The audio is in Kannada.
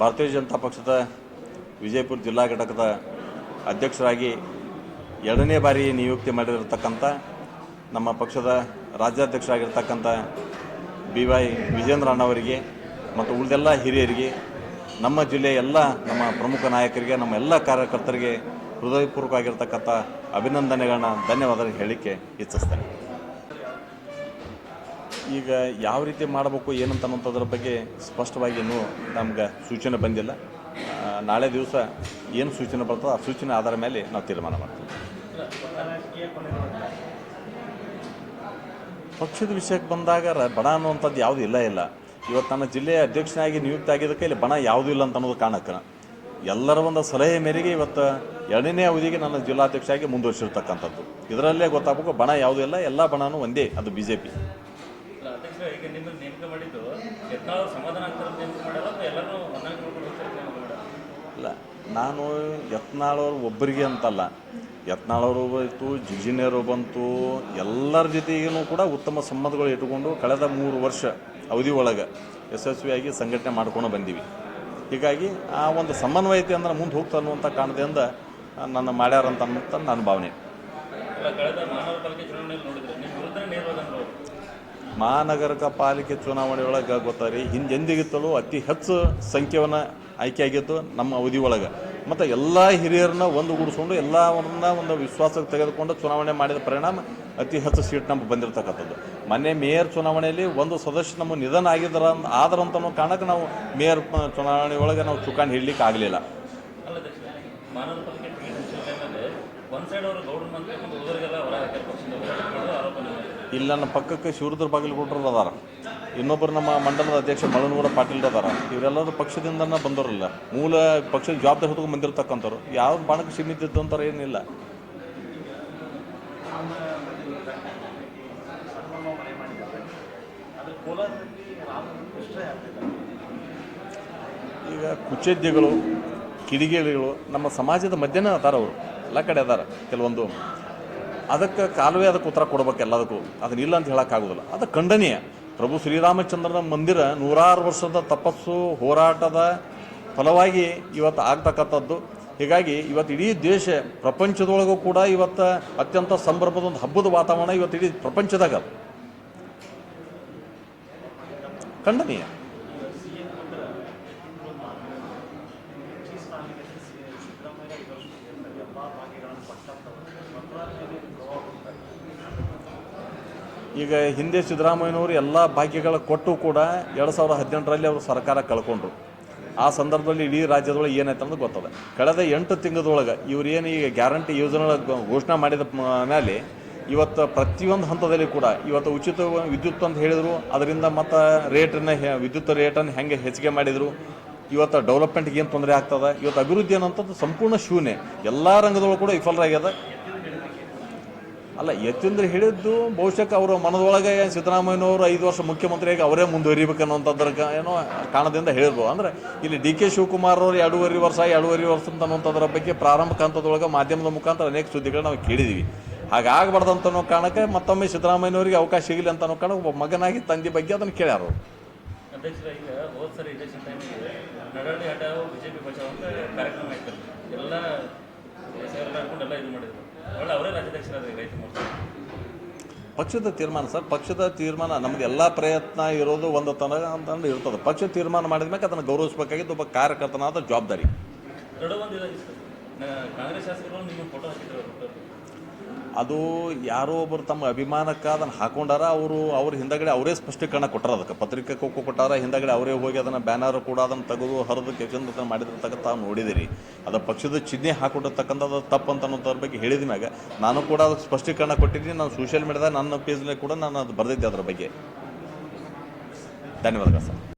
ಭಾರತೀಯ ಜನತಾ ಪಕ್ಷದ ವಿಜಯಪುರ ಜಿಲ್ಲಾ ಘಟಕದ ಅಧ್ಯಕ್ಷರಾಗಿ ಎರಡನೇ ಬಾರಿ ನಿಯುಕ್ತಿ ಮಾಡಿರತಕ್ಕಂಥ ನಮ್ಮ ಪಕ್ಷದ ರಾಜ್ಯಾಧ್ಯಕ್ಷರಾಗಿರ್ತಕ್ಕಂಥ ಬಿ ವೈ ವಿಜೇಂದ್ರ ಅಣ್ಣವರಿಗೆ ಮತ್ತು ಉಳಿದೆಲ್ಲ ಹಿರಿಯರಿಗೆ, ನಮ್ಮ ಜಿಲ್ಲೆಯ ಎಲ್ಲ ನಮ್ಮ ಪ್ರಮುಖ ನಾಯಕರಿಗೆ, ನಮ್ಮ ಎಲ್ಲ ಕಾರ್ಯಕರ್ತರಿಗೆ ಹೃದಯಪೂರ್ವಕವಾಗಿರ್ತಕ್ಕಂಥ ಅಭಿನಂದನೆಗಳನ್ನ ಧನ್ಯವಾದ ಹೇಳಲಿಕ್ಕೆ ಇಚ್ಛಿಸ್ತೇನೆ ಈಗ ಯಾವ ರೀತಿ ಮಾಡಬೇಕು ಏನಂತ ಅನ್ನೋಂಥದ್ರ ಬಗ್ಗೆ ಸ್ಪಷ್ಟವಾಗಿ ಇನ್ನೂ ನಮ್ಗೆ ಸೂಚನೆ ಬಂದಿಲ್ಲ. ನಾಳೆ ದಿವಸ ಏನು ಸೂಚನೆ ಬರ್ತದೆ ಆ ಸೂಚನೆ ಆಧಾರ ಮೇಲೆ ನಾವು ತೀರ್ಮಾನ ಮಾಡ್ತೀವಿ. ಪಕ್ಷದ ವಿಷಯಕ್ಕೆ ಬಂದಾಗ ಬಣ ಅನ್ನುವಂಥದ್ದು ಯಾವುದೂ ಇಲ್ಲ ಇಲ್ಲ. ಇವತ್ತು ನನ್ನ ಜಿಲ್ಲೆಯ ಅಧ್ಯಕ್ಷನಾಗಿ ನಿಯುಕ್ತಿ ಆಗಿದ್ದಕ್ಕೆ ಇಲ್ಲಿ ಬಣ ಯಾವುದೂ ಇಲ್ಲ ಅಂತ ಅನ್ನೋದು ಕಾಣಕ್ಕೆ ಎಲ್ಲರ ಒಂದು ಸಲಹೆ ಮೇರೆಗೆ ಇವತ್ತು ಎರಡನೇ ಅವಧಿಗೆ ನನ್ನ ಜಿಲ್ಲಾಧ್ಯಕ್ಷರಾಗಿ ಮುಂದುವರಿಸಿರ್ತಕ್ಕಂಥದ್ದು. ಇದರಲ್ಲೇ ಗೊತ್ತಾಗಬೇಕು ಬಣ ಯಾವುದೂ ಇಲ್ಲ, ಎಲ್ಲ ಬಣನೂ ಒಂದೇ, ಅದು ಬಿ ಜೆ ಪಿ ಅಧ್ಯಕ್ಷ ಈಗ ನಿಮ್ಮನ್ನು ನೇಮಕ ಮಾಡಿದ್ದು ಯತ್ನಾಳ್ ಸಮಾಧಾನ ಆಗ್ತಾರೆ ನೇಮಕ ಮಾಡಲ್ಲ ಅಥವಾ ಎಲ್ಲರೂ ಹೊಂದಾಣಿಕೆ ಮಾಡ್ಕೊಂಡು ಇಲ್ಲ ನಾನು ಯತ್ನಾಳವ್ರು ಒಬ್ಬರಿಗೆ ಅಂತಲ್ಲ. ಯತ್ನಾಳವರು ಬಂತು ಜಿಜಿನಿಯರು ಬಂತು ಎಲ್ಲರ ಜೊತೆಗೂ ಕೂಡ ಉತ್ತಮ ಸಂಬಂಧಗಳು ಇಟ್ಟುಕೊಂಡು ಕಳೆದ ಮೂರು ವರ್ಷ ಅವಧಿ ಒಳಗೆ ಯಶಸ್ವಿಯಾಗಿ ಸಂಘಟನೆ ಮಾಡ್ಕೊಂಡು ಬಂದೀವಿ. ಹೀಗಾಗಿ ಆ ಒಂದು ಸಮನ್ವಯತೆ ಅಂದ್ರೆ ಮುಂದೆ ಹೋಗ್ತಾ ಅನ್ನುವಂಥ ಕಾರಣದಿಂದ ನನ್ನ ಮಾಡ್ಯಾರಂತ ಅನ್ನುವಂಥ ನನ್ನ ಭಾವನೆ. ಕಳೆದ ಮಾನವ ಪಾಲಿಕೆ ಚುನಾವಣೆಯಲ್ಲಿ ನೋಡಿದ್ರೆ ನಿಮ್ಮ ವಿರುದ್ಧ ಅವ್ರು. ಮಹಾನಗರ ಪಾಲಿಕೆ ಚುನಾವಣೆ ಒಳಗೆ ಗೊತ್ತಾರೆ ಹಿಂದೆಂದಿಗಿತ್ತಲೂ ಅತಿ ಹೆಚ್ಚು ಸಂಖ್ಯೆಯನ್ನು ಆಯ್ಕೆಯಾಗಿತ್ತು ನಮ್ಮ ಅವಧಿ ಒಳಗೆ. ಮತ್ತು ಎಲ್ಲ ಹಿರಿಯರನ್ನ ಒಂದುಗೂಡಿಸ್ಕೊಂಡು ಎಲ್ಲವನ್ನ ಒಂದು ವಿಶ್ವಾಸಕ್ಕೆ ತೆಗೆದುಕೊಂಡು ಚುನಾವಣೆ ಮಾಡಿದ ಪರಿಣಾಮ ಅತಿ ಹೆಚ್ಚು ಸೀಟ್ ನಮ್ಗೆ ಬಂದಿರತಕ್ಕಂಥದ್ದು. ಮೊನ್ನೆ ಮೇಯರ್ ಚುನಾವಣೆಯಲ್ಲಿ ಒಂದು ಸದಸ್ಯ ನಮ್ಮ ನಿಧನ ಆಗಿದ್ರ ಆದರಂತ ಕಾರಣಕ್ಕೆ ನಾವು ಮೇಯರ್ ಚುನಾವಣೆ ಒಳಗೆ ನಾವು ಚುಕಾಣಿ ಹಿಡ್ಲಿಕ್ಕೆ ಆಗಲಿಲ್ಲ ಪಕ್ಷದಿಂದ. ಇಲ್ಲ, ನಮ್ಮ ಪಕ್ಕಕ್ಕೆ ಶಿವರುದ್ರ ಬಾಗಿಲುಗೌಡರು ಅದಾರ. ಇನ್ನೊಬ್ಬರು ನಮ್ಮ ಮಂಡಲದ ಅಧ್ಯಕ್ಷ ಮಳನಗೌಡ ಪಾಟೀಲ್ ಅದಾರ. ಇವರೆಲ್ಲರೂ ಪಕ್ಷದಿಂದನೇ ಬಂದವರಲ್ಲ. ಮೂಲ ಪಕ್ಷದ ಜವಾಬ್ದಾರಿ ಹೊತ್ಕೊಂಡು ಬಂದಿರತಕ್ಕಂಥವ್ರು. ಯಾವ ಬಾಣಕ್ಕೆ ಸೀಮಿತ ಅಂತಾರೆ ಏನಿಲ್ಲ. ಈಗ ಕುಚೇದ್ಯಗಳು, ಕಿಡಿಗೇಡಿಗಳು ನಮ್ಮ ಸಮಾಜದ ಮಧ್ಯನೇ ಅದಾರ ಅವರು. ಎಲ್ಲ ಕಡೆ ಅದಾರ, ಕೆಲವೊಂದು. ಅದಕ್ಕೆ ಕಾಲುವೆ ಅದಕ್ಕೆ ಉತ್ತರ ಕೊಡ್ಬೇಕು ಎಲ್ಲದಕ್ಕೂ. ಅದನ್ನ ಇಲ್ಲ ಅಂತ ಹೇಳೋಕ್ಕಾಗೋದಿಲ್ಲ ಅದು ಖಂಡನೀಯ. ಪ್ರಭು ಶ್ರೀರಾಮಚಂದ್ರನ ಮಂದಿರ ನೂರಾರು ವರ್ಷದ ತಪಸ್ಸು, ಹೋರಾಟದ ಫಲವಾಗಿ ಇವತ್ತು ಆಗ್ತಕ್ಕಂಥದ್ದು. ಹೀಗಾಗಿ ಇವತ್ತು ಇಡೀ ದೇಶ ಪ್ರಪಂಚದೊಳಗೂ ಕೂಡ ಇವತ್ತು ಅತ್ಯಂತ ಸಂಭ್ರಮದ ಒಂದು ಹಬ್ಬದ ವಾತಾವರಣ ಇವತ್ತು ಇಡೀ ಪ್ರಪಂಚದಾಗ. ಖಂಡನೀಯ. ಈಗ ಹಿಂದೆ ಸಿದ್ದರಾಮಯ್ಯನವರು ಎಲ್ಲ ಭಾಗ್ಯಗಳ ಕೊಟ್ಟು ಕೂಡ ಎರಡು ಸಾವಿರದ ಹದಿನೆಂಟರಲ್ಲಿ ಅವರು ಸರ್ಕಾರ ಕಳ್ಕೊಂಡ್ರು. ಆ ಸಂದರ್ಭದಲ್ಲಿ ಇಡೀ ರಾಜ್ಯದೊಳಗೆ ಏನಾಯ್ತು ಅನ್ನೋದು ಗೊತ್ತದ. ಕಳೆದ ಎಂಟು ತಿಂಗಳದೊಳಗೆ ಇವರೇನು ಈಗ ಗ್ಯಾರಂಟಿ ಯೋಜನೆ ಘೋಷಣೆ ಮಾಡಿದ ಮೇಲೆ ಇವತ್ತು ಪ್ರತಿಯೊಂದು ಹಂತದಲ್ಲಿ ಕೂಡ ಇವತ್ತು ಉಚಿತ ವಿದ್ಯುತ್ ಅಂತ ಹೇಳಿದರು. ಅದರಿಂದ ಮತ್ತು ರೇಟನ್ನು ವಿದ್ಯುತ್ ರೇಟನ್ನು ಹೆಂಗೆ ಹೆಚ್ಚಿಗೆ ಮಾಡಿದರು. ಇವತ್ತು ಡೆವಲಪ್ಮೆಂಟ್ಗೆ ಏನು ತೊಂದರೆ ಆಗ್ತದೆ. ಇವತ್ತು ಅಭಿವೃದ್ಧಿ ಅನ್ನೋಂಥದ್ದು ಸಂಪೂರ್ಣ ಶೂನ್ಯ. ಎಲ್ಲ ರಂಗದೊಳಗೆ ಕೂಡ ವಿಫಲರಾಗ್ಯದ. ಅಲ್ಲ, ಯತೀಂದ್ರ ಹೇಳಿದ್ದು ಬಹುಶಃ ಅವರ ಮನದೊಳಗೆ ಸಿದ್ದರಾಮಯ್ಯನವರು ಐದು ವರ್ಷ ಮುಖ್ಯಮಂತ್ರಿಯಾಗಿ ಅವರೇ ಮುಂದುವರಿಬೇಕು ಅನ್ನೋಂಥದ್ರ ಕ- ಏನೋ ಕಾರಣದಿಂದ ಹೇಳಿದ್ರು ಅಂದ್ರೆ ಇಲ್ಲಿ ಡಿ ಕೆ ಶಿವಕುಮಾರ್ ಅವರು ಎರಡೂವರೆ ವರ್ಷ ಎರಡೂವರೆ ವರ್ಷ ಅಂತ ಅನ್ನೋಂಥದ್ರ ಬಗ್ಗೆ ಪ್ರಾರಂಭಿಕ ಹಂತದೊಳಗೆ ಮಾಧ್ಯಮದ ಮುಖಾಂತರ ಅನೇಕ ಸುದ್ದಿಗಳು ನಾವು ಕೇಳಿದ್ದೀವಿ ಅಂತ ಅನ್ನೋ ಕಾರಣಕ್ಕೆ ಮತ್ತೊಮ್ಮೆ ಸಿದ್ದರಾಮಯ್ಯನವರಿಗೆ ಅವಕಾಶ ಸಿಗಲಿ ಅಂತ ಅನ್ನೋ ಕಾರಣ ಒಬ್ಬ ಮಗನಾಗಿ ತಂದೆ ಬಗ್ಗೆ ಅದನ್ನು ಕೇಳ್ಯಾರ ಎಲ್ಲ ಪಕ್ಷದ ತೀರ್ಮಾನ ಸರ್ ಪಕ್ಷದ ತೀರ್ಮಾನ ನಮ್ದು ಎಲ್ಲ ಪ್ರಯತ್ನ ಇರೋದು ಒಂದು ತನಕ ಅಂತಂದು ಇರ್ತದೆ. ಪಕ್ಷ ತೀರ್ಮಾನ ಮಾಡಿದ ಮೇಲೆ ಅದನ್ನು ಗೌರವಿಸಬೇಕಾಗಿದ್ದು ಒಬ್ಬ ಕಾರ್ಯಕರ್ತನಾದ ಜವಾಬ್ದಾರಿ. ಕಾಂಗ್ರೆಸ್ ಶಾಸಕರು ನಿಮ್ಮ ಫೋಟೋ ಹಾಕಿದ್ರು. ಅದು ಯಾರೋ ಒಬ್ಬರು ತಮ್ಮ ಅಭಿಮಾನಕ್ಕೆ ಅದನ್ನು ಹಾಕೊಂಡಾರ ಅವರು ಅವ್ರ ಹಿಂದಗಡೆ ಅವರೇ ಸ್ಪಷ್ಟೀಕರಣ ಕೊಟ್ಟಾರ ಅದಕ್ಕೆ. ಪತ್ರಿಕೆ ಕೊಕ್ಕು ಕೊಟ್ಟಾರ, ಹಿಂದಗಡೆ ಅವರೇ ಹೋಗಿ ಅದನ್ನು ಬ್ಯಾನರ್ ಕೂಡ ಅದನ್ನು ತೆಗೆದು ಹರಿದು ಅದನ್ನು ಮಾಡಿರ್ತಕ್ಕಂಥ ತಾವು ನೋಡಿದಿರಿ. ಅದು ಪಕ್ಷದ ಚಿಹ್ನೆ ಹಾಕೊಂಡಿರ್ತಕ್ಕಂಥದ್ದು ತಪ್ಪು ಅಂತ ಅನ್ನೋದ್ರ ಬಗ್ಗೆ ಹೇಳಿದ ಮ್ಯಾಗ ನಾನು ಕೂಡ ಅದಕ್ಕೆ ಸ್ಪಷ್ಟೀಕರಣ ಕೊಟ್ಟಿದ್ದೀನಿ. ನಾನು ಸೋಷಿಯಲ್ ಮೀಡಿಯಾದಾಗ ನನ್ನ ಪೇಜ್ನಲ್ಲಿ ಕೂಡ ನಾನು ಅದು ಬರೆದಿದ್ದೆ ಅದ್ರ ಬಗ್ಗೆ. ಧನ್ಯವಾದಗಳು ಸರ್.